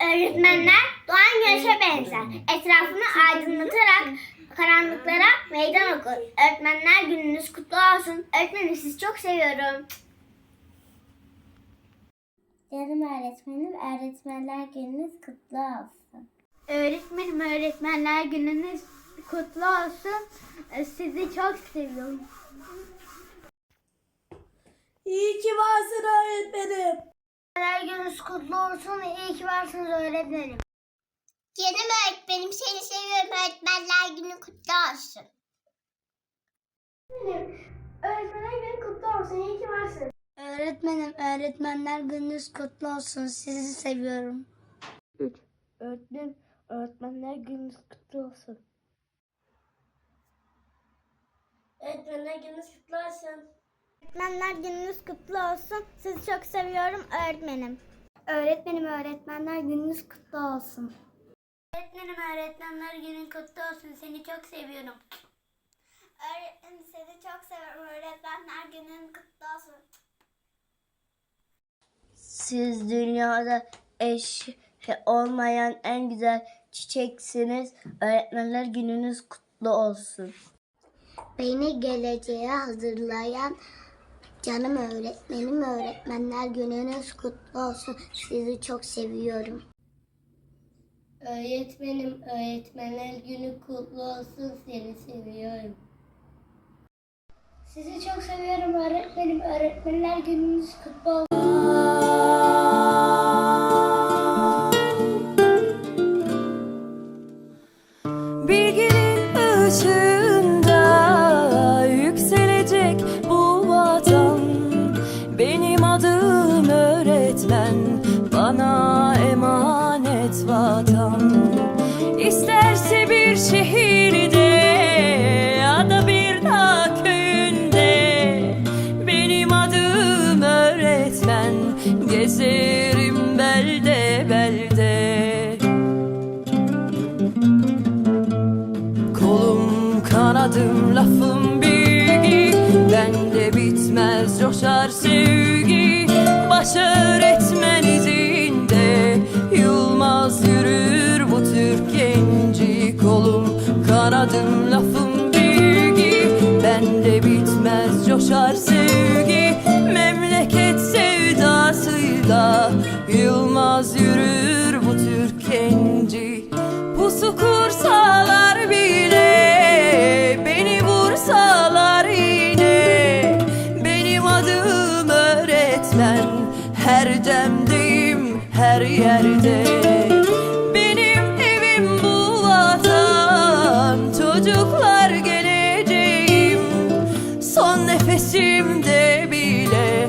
Öğretmenler doğan güneşe benzer. Etrafını aydınlatarak karanlıklara meydan okur. Öğretmenler gününüz kutlu olsun. Öğretmenim sizi çok seviyorum. Canım öğretmenim, öğretmenler gününüz kutlu olsun. Öğretmenim öğretmenler gününüz kutlu olsun. Sizi çok seviyorum. İyi ki varsın öğretmenim. Öğretmenler gününüz kutlu olsun. İyi ki varsınız öğretmenim. Canım öğretmenim, seni seviyorum. Öğretmenler günü kutlu olsun. Öğretmenler günü kutlu olsun. İyi ki varsın. Öğretmenim, öğretmenler gününüz kutlu olsun. Sizi seviyorum. Öğretmenim öğretmenler gününüz kutlu olsun. Öğretmenler gününüz kutlu olsun. Öğretmenler gününüz kutlu olsun. Sizi çok seviyorum öğretmenim. Öğretmenim öğretmenler gününüz kutlu olsun. Öğretmenim öğretmenler günün kutlu olsun. Seni çok seviyorum. Öğretmenim seni çok seviyorum. Öğretmenler günün kutlu olsun. Siz dünyada eşi olmayan en güzel çiçeksiniz. Öğretmenler gününüz kutlu olsun. Beni geleceğe hazırlayan canım öğretmenim, öğretmenler gününüz kutlu olsun. Sizi çok seviyorum. Öğretmenim, öğretmenler günü kutlu olsun. Seni seviyorum. Sizi çok seviyorum öğretmenim. Öğretmenler gününüz kutlu olsun. Kanadım lafım bilgi. Bende bitmez coşar sevgi. Baş öğretmen Yılmaz yürür bu Türk genci Kolum. Kanadım lafım bilgi. Bende bitmez coşar sevgi. Memleket sevdasıyla Yılmaz yürür bu Türk genci her yerde. Benim evim bu vatan Çocuklar geleceğim. Son nefesimde bile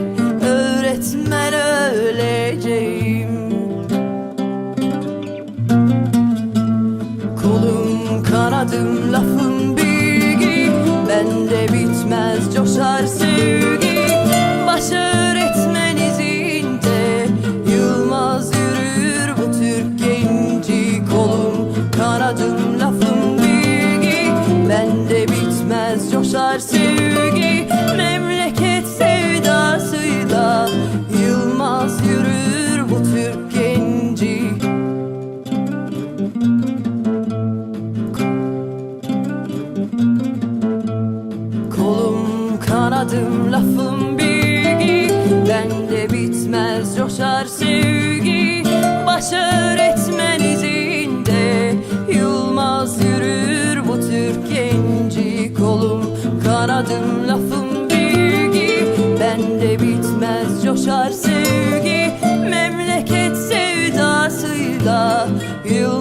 Öğretmen öleceğim. Kolum kanadım lafım Kanadım lafım bilgi. Bende bitmez coşar sevgi. Baş öğretmen izinde Yılmaz yürür bu Türk genci Kolum. Kanadım lafım bilgi. Bende bitmez coşar sevgi. Memleket sevdasıyla Yılmaz